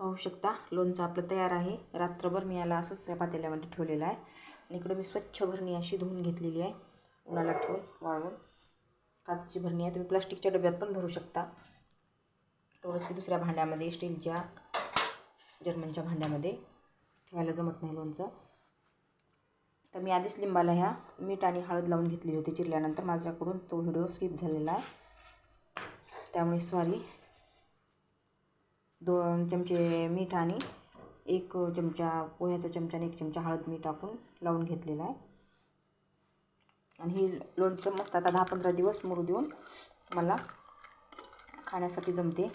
पाहू शकता लोणचं आपलं तयार आहे. रात्रभर मी याला असंच या पातेल्यामध्ये ठेवलेलं आहे. आणि इकडं मी स्वच्छ भरणी अशी धुवून घेतलेली आहे. उन्हाला ठेवून वाळवून. काचेची भरणी आहे तुम्ही प्लास्टिकच्या डब्यात पण भरू शकता. थोडंशी दुसऱ्या भांड्यामध्ये स्टीलच्या जर्मनच्या भांड्यामध्ये ठेवायला जमत नाही लोणचं. तर मी आधीच लिंबाला ह्या मीठ आणि हळद लावून घेतलेली होती चिरल्यानंतर माझ्याकडून तो व्हिडिओ स्किप झालेला आहे. त्यामुळे सॉरी. दोन चमचे मीठ आणि एक चमचा पोह्याचा चमचा आणि एक चमचा हळद मी टाकून लावून घेतलेला आहे. आणि ही लोणचं मस्त आता दहा पंधरा दिवस मुरू देऊन मला खाण्यासाठी जमते.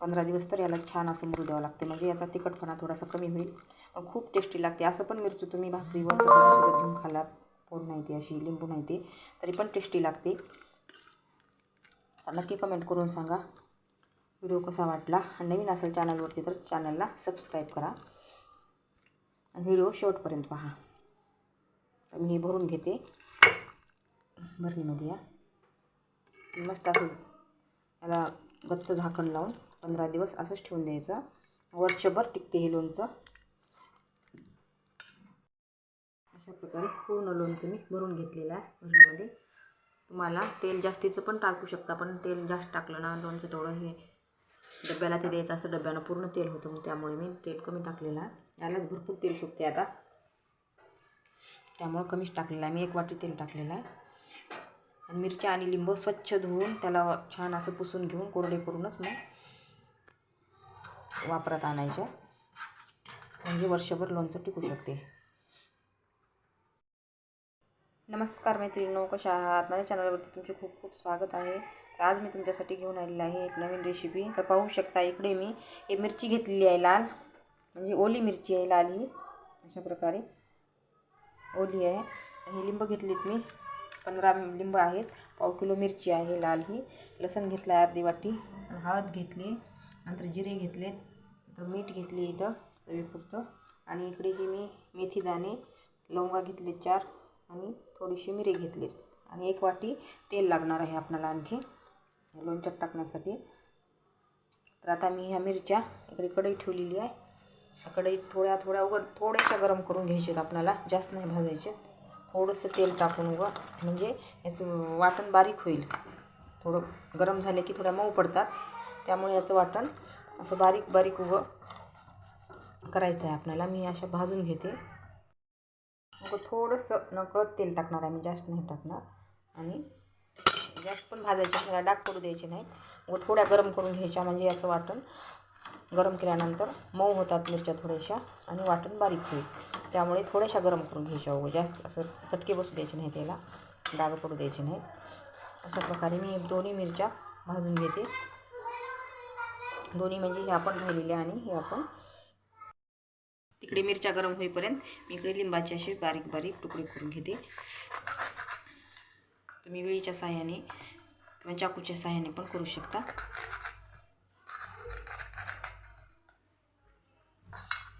पंधरा दिवस तर याला छान असं मुरू द्यावं लागते. म्हणजे याचा तिखटपणा थोडासा कमी होईल. खूप टेस्टी लागते. असं पण मिरची तुम्ही भाकरीवर चपातीसोबत घेऊन खालात फोड नाही ते अशी लिंबू नाही ते तरी पण टेस्टी लागते. नक्की कमेंट करून सांगा. व्हिडिओ कसा वाटला? आणि नवीन असेल चॅनलवरती तर चॅनलला सबस्क्राईब करा. आणि व्हिडिओ शेवटपर्यंत पहा. तर मी हे भरून घेते. भरणीमध्ये या. मस्त असं याला गच्च झाकण लावून पंधरा दिवस असंच ठेवून द्यायचं. वर्षभर टिकते हे लोणचं. अशा प्रकारे पूर्ण लोणचं मी भरून घेतलेलं आहे भरणीमध्ये. तुम्हाला तेल जास्तीचं पण टाकू शकता पण तेल जास्त टाकलं ना लोणचं थोडं हे डब्याला ते द्यायचं असतं डब्यानं पूर्ण तेल होतं मग त्यामुळे मी तेल कमी टाकलेलं. आहे यालाच भरपूर तेल सुटते आता. त्यामुळं कमीच टाकलेलं आहे. मी एक वाटी तेल टाकलेलं आहे. आणि मिरच्या आणि लिंबू स्वच्छ धुवून त्याला छान असं पुसून घेऊन कोरडे करूनच मग वापरात आणायच्या म्हणजे वर्षभर लोणचं टिकू शकते. नमस्कार मैत्रिणी कशा आहात? माझ्या चॅनलवरती तुमचे खूप खूप स्वागत आहे. आज मी तुमच्यासाठी घेऊन आलेलं आहे एक नवीन रेसिपी तर पाहू शकता इकडे मी हे मिरची घेतलेली आहे लाल. म्हणजे ओली मिरची आहे लाल ही. अशा प्रकारे ओली आहे. आणि लिंब घेतलीत मी. पंधरा लिंब आहेत. पाव किलो मिरची आहे लाल ही. लसण घेतला आहे अर्धी वाटी. आणि हळद घेतली. नंतर जिरे घेतलेत. नंतर मीठ घेतली इथं चवीपुरतं. आणि इकडे ही मी मेथी दाणे लवंगा घेतले चार. आणि थोडीशी मिरी घेतलीत. आणि एक वाटी तेल लागणार आहे आपल्याला आणखी. लोणच्यात टाकण्यासाठी. तर आता मी ह्या मिरच्या इकडे कढई ठेवलेली आहे. कढई थोड्या थोड्या उग थोड्याशा गरम करून घ्यायच्यात आपल्याला. जास्त नाही भाजायचे थोडंसं तेल टाकून उगं म्हणजे याचं वाटण बारीक होईल. थोडं गरम झाले की थोड्या मऊ पडतात. त्यामुळे याचं वाटण असं बारीक बारीक उगं करायचं आहे आपल्याला. मी अशा भाजून घेते. मग थोडंसं नकळत तेल टाकणार आहे. मी जास्त नाही टाकणार. आणि जास्त पण भाजायचे त्याला डाग पडू द्यायचे नाहीत. व थोड्या गरम करून घ्यायच्या म्हणजे याचं वाटण गरम केल्यानंतर मऊ होतात मिरच्या थोड्याशा आणि वाटण बारीक होईल. त्यामुळे थोड्याशा गरम करून घ्यायच्या व जास्त असं चटके बसू द्यायचे नाही त्याला डाग पडू द्यायचे नाही अशा प्रकारे मी दोन्ही मिरच्या भाजून घेते. दोन्ही म्हणजे हे आपण राहिलेले आणि हे आपण तिकडे मिरच्या गरम होईपर्यंत मी इकडे लिंबाचे असे बारीक बारीक तुकडे करून घेते. तुम्ही वेळीच्या साह्याने किंवा चाकूच्या साह्याने पण करू शकता.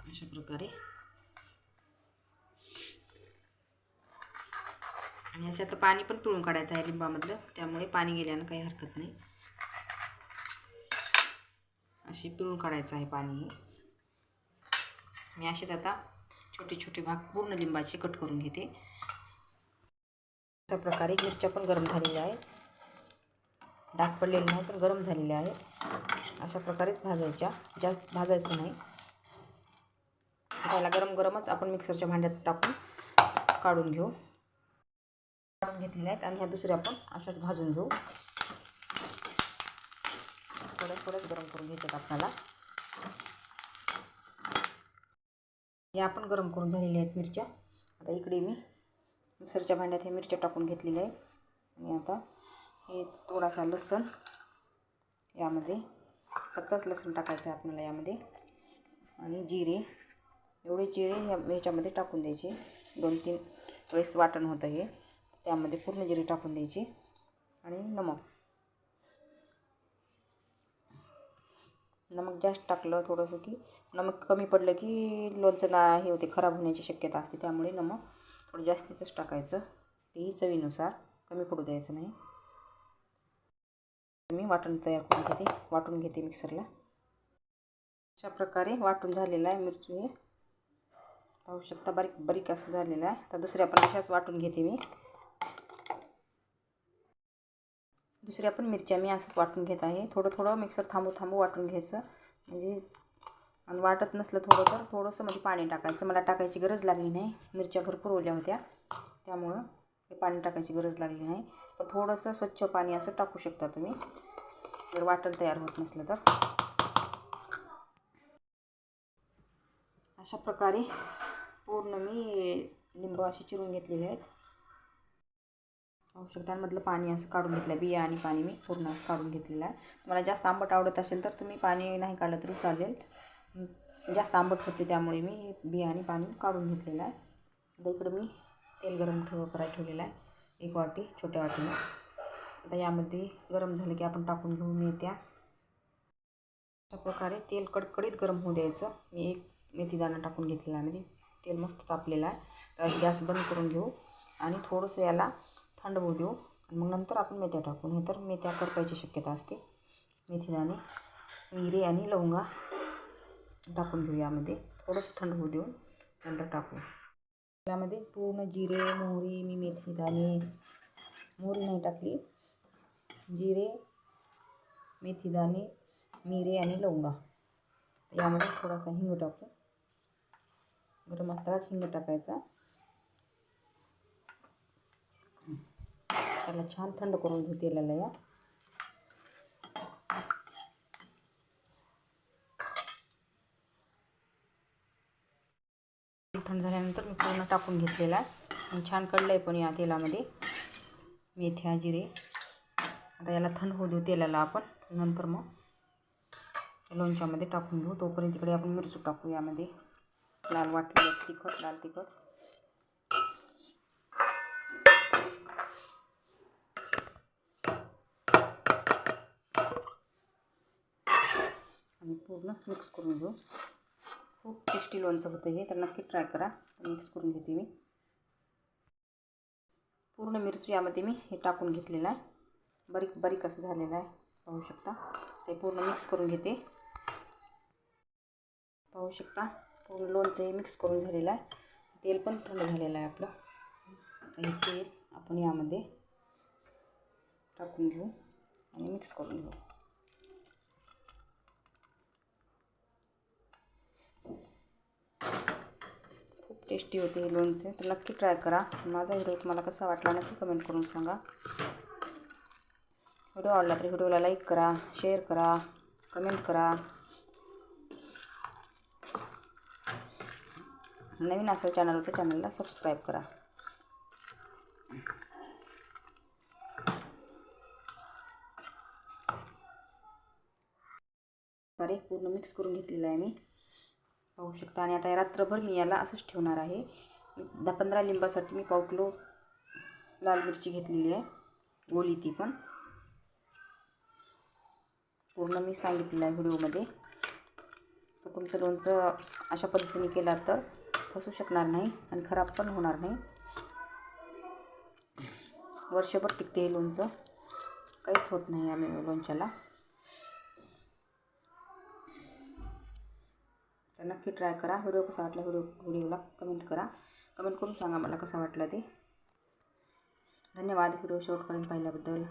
अशा प्रकारे. आणि याच्यातलं पाणी पण पिळून काढायचं आहे लिंबामधलं. त्यामुळे पाणी गेल्यानं काही हरकत नाही. अशी पिळून काढायचं आहे पाणी मी असेच आता छोटे छोटे भाग पूर्ण लिंबाचे कट करून घेते. अशा प्रकारे मिरच्या पण गरम झालेल्या आहेत. डाग पडलेले नाही पण गरम झालेल्या आहे अशा प्रकारेच भाजायच्या. जास्त भाजायचं नाही. त्याला गरम गरमच आपण मिक्सरच्या भांड्यात टाकून काढून घेऊ. काढून घेतलेल्या आहेत आणि ह्या दुसऱ्या पण अशाच भाजून घेऊ. थोड्या थोड्याच गरम करून घ्यायच्यात आपल्याला. या आपण गरम करून झालेल्या आहेत मिरच्या. आता इकडे मी मिक्सरच्या भांड्यात हे मिरच्या टाकून घेतलेल्या आहेत आणि आता हे थोडासा लसूण यामध्ये कच्चाच लसूण टाकायचं आहे आपल्याला यामध्ये. आणि जिरे एवढे जिरे ह्या ह्याच्यामध्ये टाकून द्यायचे. दोन तीन वेळेस वाटण होतं हे. त्यामध्ये पूर्ण जिरे टाकून द्यायचे. आणि नमक. नमक जास्त टाकलं थोडंसं की नमक कमी पडलं की लोणचं ना हे होते खराब होण्याची शक्यता असते. त्यामुळे नमक थोडं जास्तीचंच टाकायचं. तेही चवीनुसार. कमी पडू द्यायचं नाही. मी वाटण तयार करून घेते. वाटून घेते मिक्सरला. अशा प्रकारे वाटून झालेला आहे मिरची हे. पाहू शकता बारीक बारीक असं झालेलं आहे. तर दुसऱ्या पण अशाच वाटून घेते मी. दुसऱ्या पण मिरच्या मी असंच वाटून घेत आहे. थोडं थोडं मिक्सर थांबू थांबू वाटून घ्यायचं. म्हणजे आणि वाटत नसलं थोडं तर थोडंसं म्हणजे पाणी टाकायचं. मला टाकायची गरज लागली नाही. मिरच्या भरपूर ओल्या होत्या. त्यामुळं हे पाणी टाकायची गरज लागली नाही. पण थोडंसं स्वच्छ पाणी असं टाकू शकता तुम्ही. जर वाटण तयार होत नसलं तर. अशा प्रकारे पूर्ण मी लिंबू असे चिरून घेतलेले आहेत. औषधांमधलं पाणी असं काढून घेतलं बिया आणि पाणी मी पूर्ण असं काढून घेतलेलं आहे. तुम्हाला जास्त आंबट आवडत असेल तर तुम्ही पाणी नाही काढलं तरी चालेल. जास्त आंबट होते त्यामुळे मी बिया आणि पाणी काढून घेतलेलं आहे. आता इकडं मी तेल गरम ठेव करायला ठेवलेलं आहे. एक वाटी छोट्या वाटीने. आता यामध्ये गरम झालं की आपण टाकून घेऊ मेथ्या. अशा प्रकारे तेल कडकडीत गरम होऊ द्यायचं. मी एक मेथीदाणा टाकून घेतलेला आहे. तेल मस्त तापलेलं आहे. तर गॅस बंद करून घेऊ आणि थोडंसं याला थंड होऊ देऊ. आणि मग नंतर आपण मेथ्या टाकू. नाही तर मेथ्या करपायची शक्यता असते. मेथीदाणे मिरे आणि लवंगा. टाकून घेऊ यामध्ये. थोडंसं थंड होऊ देऊन नंतर टाकू. यामध्ये पूर्ण जिरे मोहरी मी मेथीदाणे मोहरी नाही टाकली. जिरे मेथीदाणे मिरे आणि लवंगा. यामध्ये थोडासा हिंग टाकू. गरम असतानाच हिंग टाकायचा. त्याला छान थंड करून घेऊ तेलाला या. थंड झाल्यानंतर मी पूर्ण टाकून घेतलेला आहे. छान कळलं आहे पण या तेलामध्ये. मेथ्या जिरे. आता याला थंड होऊ देऊ तेलाला आपण. नंतर मग लोणच्यामध्ये टाकून घेऊ. तोपर्यंत तिकडे आपण मिरची टाकू यामध्ये. लाल वाटलेलं तिखट लाल तिखट. आणि पूर्ण मिक्स करून घेऊ. खूप टेस्टी लोणचं होतं हे तर नक्की ट्राय करा. मिक्स करून घेते मी. पूर्ण मिरची यामध्ये मी हे टाकून घेतलेलं आहे. बारीक बारीक असं झालेलं आहे. पाहू शकता. ते पूर्ण मिक्स करून घेते. पाहू शकता. पूर्ण लोणचं हे मिक्स करून झालेलं आहे. तेल पण थंड झालेलं आहे आपलं. हे तेल आपण यामध्ये टाकून घेऊ आणि मिक्स करून घेऊ. खूप टेस्टी होते हे लोणचे. तर नक्की ट्राय करा. माझा व्हिडिओ तुम्हाला कसा वाटला नक्की कमेंट करून सांगा. व्हिडिओ आवडला तर व्हिडिओला लाईक करा शेअर करा कमेंट करा. नवीन असेल चॅनल तर चॅनलला सबस्क्राईब करा. अरे पूर्ण मिक्स करून घेतलेलं आहे मी. पाहू शकता. आणि आता रात्रभर मी याला असंच ठेवणार आहे. दहा पंधरा लिंबासाठी मी पाव किलो लाल मिरची घेतलेली आहे. गोली ती पण. पूर्ण मी सांगितलेलं आहे व्हिडिओमध्ये. तर तुमचं लोणचं अशा पद्धतीने केला तर फसू शकणार नाही आणि खराब पण होणार नाही. वर्षभर टिकते हे लोणचं. काहीच होत नाही आम्ही लोणच्याला. तर नक्की ट्राय करा. व्हिडिओ कसा वाटला व्हिडिओ व्हिडिओला कमेंट करा. कमेंट करून सांगा मला कसा वाटला ते. धन्यवाद. व्हिडिओ शेवटपर्यंत पाहिल्याबद्दल.